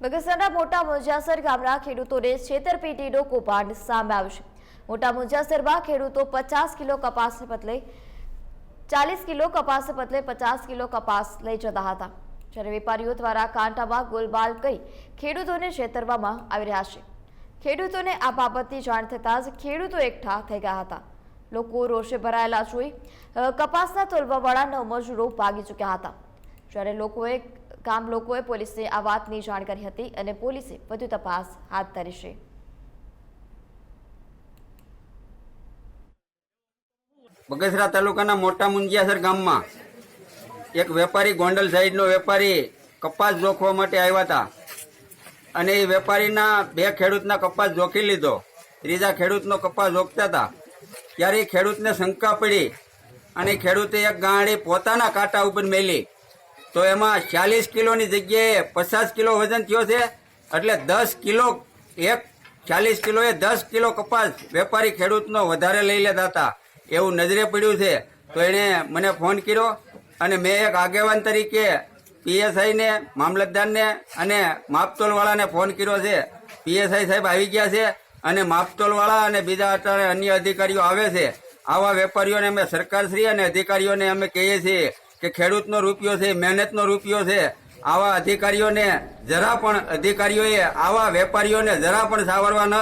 બગસરાના મોટા મોજાસર ગામના ખેડૂતોને છેતરપેટીનો કૌભાંડ સામે આવશે મોટા મોજાસરમાં ખેડૂતો પચાસ કિલો કપાસ બદલે ચાલીસ કિલો કપાસ બદલે પચાસ કિલો કપાસ લઈ જતા હતા. જ્યારે વેપારીઓ દ્વારા કાંટામાં ગોલબાલ કરી ખેડૂતોને છેતરવામાં આવી રહ્યા છે. ખેડૂતોને આ બાબતની જાણ થતાં જ ખેડૂતો એકઠા થઈ ગયા હતા. લોકો રોષે ભરાયેલા જોઈ કપાસના તોલવાવાળા નવમજૂરો ભાગી ચૂક્યા હતા. જ્યારે લોકોએ ગામ લોકોએ પોલીસને આ વાતની જાણ કરી હતી અને પોલીસે વધુ તપાસ હાથ ધરી છે. બગસરા તાલુકાના મોટા મુંજિયાસર ગામમાં એક વેપારી ગોંડલ સાઈડનો વેપારી કપાસ જોખવા માટે આવ્યા હતા. અને એ વેપારીના બે ખેડૂતના કપાસ જોખી લીધો. ત્રીજા ખેડૂતનો કપાસ જોખતા હતા. ત્યારે એ ખેડૂતને શંકા પડી અને ખેડૂતે એક ગાડી પોતાના કાંટા ઉપર મેલી. તો એમાં ચાલીસ કિલોની જગ્યાએ પચાસ કિલો વજન થયો છે. એટલે દસ કિલો એક, ચાલીસ કિલોએ દસ કિલો કપાસ વેપારી ખેડૂતનો વધારે લઈ લેતા હતા. એવું નજરે પડ્યું છે. તો એણે મને ફોન કર્યો અને મેં એક આગેવાન તરીકે પીએસઆઈને, મામલતદારને અને માપતોલવાળાને ફોન કર્યો છે. પીએસઆઈ સાહેબ આવી ગયા છે અને માપતોલવાળા અને બીજા અત્યારે અન્ય અધિકારીઓ આવે છે. આવા વેપારીઓને અમે સરકારશ્રી અને અધિકારીઓને અમે કહીએ છીએ કે ખેડૂતનો રૂપિયો છે, મહેનતનો રૂપિયો છે, આવા અધિકારીઓને જરા પણ અધિકારીઓએ, આવા વેપારીઓને જરા પણ સાવરવા ન